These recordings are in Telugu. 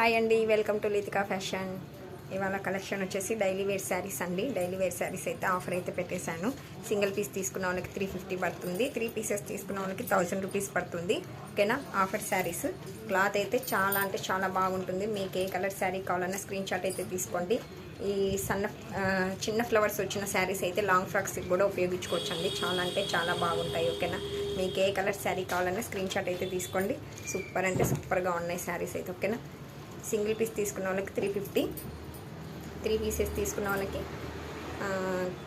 హాయ్ అండి వెల్కమ్ టు లితికా ఫ్యాషన్. ఇవాళ కలెక్షన్ వచ్చేసి డైలీ వేర్ శారీస్ అండి. డైలీ వేర్ శారీస్ అయితే ఆఫర్ అయితే పెట్టేశాను. సింగిల్ పీస్ తీసుకున్న వాళ్ళకి త్రీ ఫిఫ్టీ పడుతుంది. త్రీ పీసెస్ తీసుకున్న వాళ్ళకి థౌజండ్ రూపీస్ పడుతుంది. ఓకేనా ఆఫర్ శారీస్. క్లాత్ అయితే చాలా అంటే చాలా బాగుంటుంది. మీకు ఏ కలర్ శారీ కావాలన్నా స్క్రీన్ షాట్ అయితే తీసుకోండి. ఈ సన్న చిన్న ఫ్లవర్స్ వచ్చిన శారీస్ అయితే లాంగ్ ఫ్రాక్స్కి కూడా ఉపయోగించుకోవచ్చు అండి చాలా అంటే చాలా బాగుంటాయి. ఓకేనా మీకు ఏ కలర్ శారీ కావాలన్నా స్క్రీన్ షాట్ అయితే తీసుకోండి. సూపర్ అంటే సూపర్గా ఉన్నాయి శారీస్ అయితే. ఓకేనా సింగిల్ పీస్ తీసుకున్న వాళ్ళకి త్రీ ఫిఫ్టీ త్రీ పీసెస్ తీసుకున్న వాళ్ళకి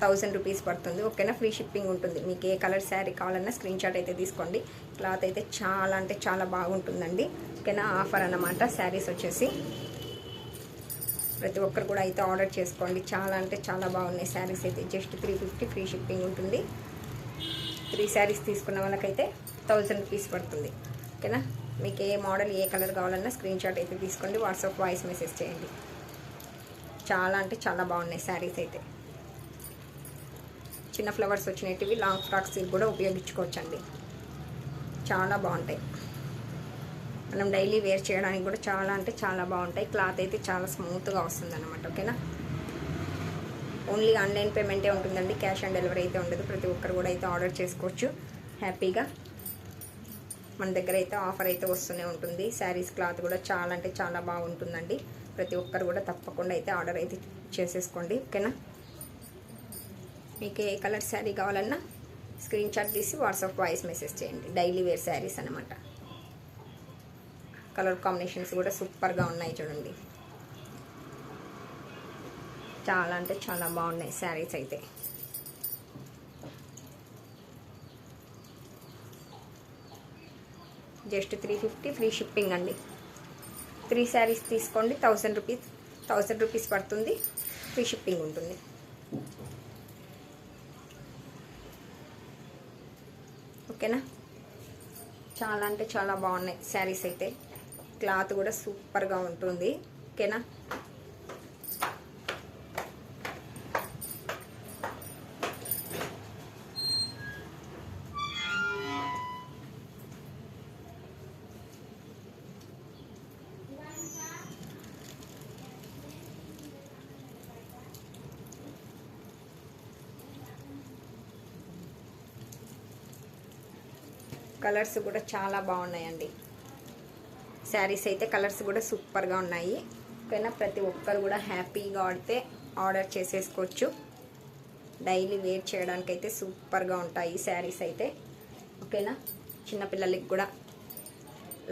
థౌజండ్ రూపీస్ పడుతుంది. ఓకేనా? ఫ్రీ షిప్పింగ్ ఉంటుంది. మీకు ఏ కలర్ శారీ కావాలన్నా స్క్రీన్ షాట్ అయితే తీసుకోండి. క్లాత్ అయితే చాలా అంటే చాలా బాగుంటుందండి. ఓకేనా? ఆఫర్ అన్నమాట. శారీస్ వచ్చేసి. ప్రతి ఒక్కరు కూడా అయితే ఆర్డర్ చేసుకోండి. చాలా అంటే చాలా బాగున్నాయి శారీస్ అయితే. Just three fifty free shipping ఉంటుంది. త్రీ శారీస్ తీసుకున్న వాళ్ళకైతే థౌజండ్ రూపీస్ పడుతుంది. ఓకేనా? మీకు ఏ మోడల్ ఏ కలర్ కావాలన్నా స్క్రీన్ షాట్ అయితే తీసుకోండి. వాట్సాప్ వాయిస్ మెసేజ్ చేయండి. చాలా అంటే చాలా బాగున్నాయి శారీస్ అయితే. చిన్న ఫ్లవర్స్ వచ్చినవి లాంగ్ ఫ్రాక్స్ కూడా ఉపయోగించుకోవచ్చండి. చాలా బాగుంటాయి. మనం డైలీ వేర్ చేయడానికి కూడా చాలా అంటే చాలా బాగుంటాయి. క్లాత్ అయితే చాలా స్మూత్గా వస్తుంది అనమాట ఓకేనా ఓన్లీ ఆన్లైన్ పేమెంటే ఉంటుందండి. క్యాష్ ఆన్ డెలివరీ అయితే ఉండదు. ప్రతి ఒక్కరు కూడా అయితే ఆర్డర్ చేసుకోవచ్చు. హ్యాపీగా మన దగ్గర అయితే ఆఫర్ అయితే వస్తూనే ఉంటుంది. శారీస్ క్లాత్ కూడా చాలా అంటే చాలా బాగుంటుందండి. ప్రతి ఒక్కరు కూడా తప్పకుండా అయితే ఆర్డర్ అయితే చేసేసుకోండి. ఓకేనా? మీకు ఏ కలర్ శారీ కావాలన్నా స్క్రీన్ షాట్ తీసి వాట్సాప్ వాయిస్ మెసేజ్ చేయండి. డైలీ వేర్ శారీస్ అనమాట కలర్ కాంబినేషన్స్ కూడా సూపర్గా ఉన్నాయి చూడండి. చాలా అంటే చాలా బాగున్నాయి శారీస్ అయితే. Just three fifty free shipping అండి. త్రీ శారీస్ తీసుకోండి థౌజండ్ రూపీస్ థౌజండ్ రూపీస్ పడుతుంది ఫ్రీ షిప్పింగ్ ఉంటుంది. ఓకేనా? చాలా అంటే చాలా బాగున్నాయి శారీస్ అయితే. క్లాత్ కూడా సూపర్గా ఉంటుంది. ఓకేనా? కలర్స్ కూడా చాలా బాగున్నాయండి. శారీస్ అయితే కలర్స్ కూడా సూపర్గా ఉన్నాయి. ఓకేనా ప్రతి ఒక్కరు కూడా హ్యాపీగా ఆడితే ఆర్డర్ చేసేసుకోవచ్చు. డైలీ వేర్ చేయడానికి అయితే సూపర్గా ఉంటాయి శారీస్ అయితే. ఓకేనా? చిన్నపిల్లలకి కూడా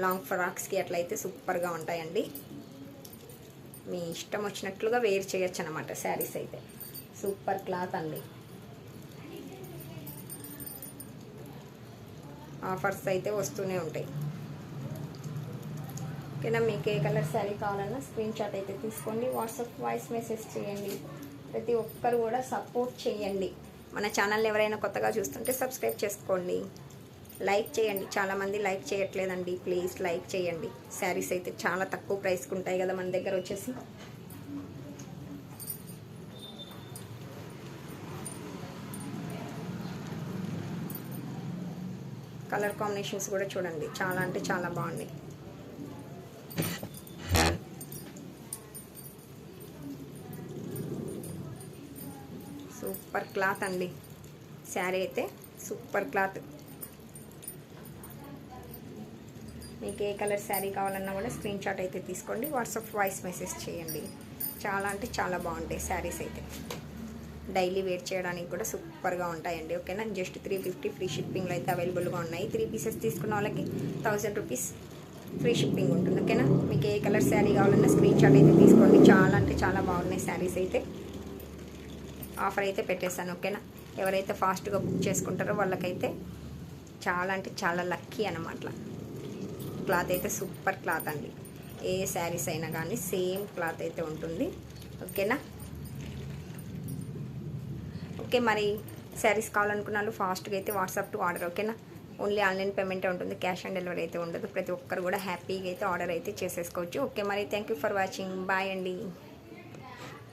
లాంగ్ ఫ్రాక్స్కి అట్లయితే సూపర్గా ఉంటాయండి. మీ ఇష్టం వచ్చినట్లుగా వేర్ చేయొచ్చు అనమాట శారీస్ అయితే. సూపర్ క్లాత్ అండి. ఆఫర్స్ అయితే వస్తూనే ఉంటాయి. ఓకేనా మీకు ఏ కలర్ శారీ కావాలన్నా స్క్రీన్ షాట్ అయితే తీసుకోండి. వాట్సాప్ వాయిస్ మెసేజ్ చేయండి. ప్రతి ఒక్కరు కూడా సపోర్ట్ చేయండి. మన ఛానల్ ఎవరైనా కొత్తగా చూస్తుంటే సబ్స్క్రైబ్ చేసుకోండి. లైక్ చేయండి. చాలామంది లైక్ చేయట్లేదండి. ప్లీజ్ లైక్ చేయండి. శారీస్ అయితే చాలా తక్కువ ప్రైస్కి ఉంటాయి కదా మన దగ్గర వచ్చేసి. కలర్ కాంబినేషన్స్ కూడా చూడండి. చాలా అంటే చాలా బాగున్నాయి. సూపర్ క్లాత్ అండి. శారీ అయితే సూపర్ క్లాత్. మీకు ఏ కలర్ శారీ కావాలన్నా కూడా స్క్రీన్ షాట్ అయితే తీసుకోండి. వాట్సాప్ వాయిస్ మెసేజ్ చేయండి. చాలా అంటే చాలా బాగుంటాయి శారీస్ అయితే. డైలీ వేర్ చేయడానికి కూడా సూపర్గా ఉంటాయండి ఓకేనా? జస్ట్ త్రీ ఫిఫ్టీ ఫ్రీ షిప్పింగ్లో అయితే అవైలబుల్గా ఉన్నాయి. త్రీ పీసెస్ తీసుకున్న వాళ్ళకి థౌజండ్ రూపీస్ ఫ్రీ షిప్పింగ్ ఉంటుంది ఓకేనా? మీకు ఏ కలర్ శారీ కావాలన్నా స్క్రీన్ షాట్ అయితే తీసుకోండి. చాలా అంటే చాలా బాగున్నాయి శారీస్ అయితే. ఆఫర్ అయితే పెట్టేశాను ఓకేనా? ఎవరైతే ఫాస్ట్గా బుక్ చేసుకుంటారో వాళ్ళకైతే చాలా అంటే చాలా లక్కీ అనమాట క్లాత్ అయితే సూపర్ క్లాత్ అండి. ఏ శారీస్ అయినా కానీ సేమ్ క్లాత్ అయితే ఉంటుంది ఓకేనా? ఓకే మరి శారీస్ కావాలనుకున్నాను ఫాస్ట్గా అయితే వాట్సాప్ టు ఆర్డర్ ఓకేనా? ఓన్లీ ఆన్లైన్ పేమెంటే ఉంటుంది క్యాష్ ఆన్ డెలివరీ అయితే ఉండదు. ప్రతి ఒక్కరు కూడా హ్యాపీగా అయితే ఆర్డర్ అయితే చేసేసుకోవచ్చు. ఓకే మరి thank you for watching. Bye అండి.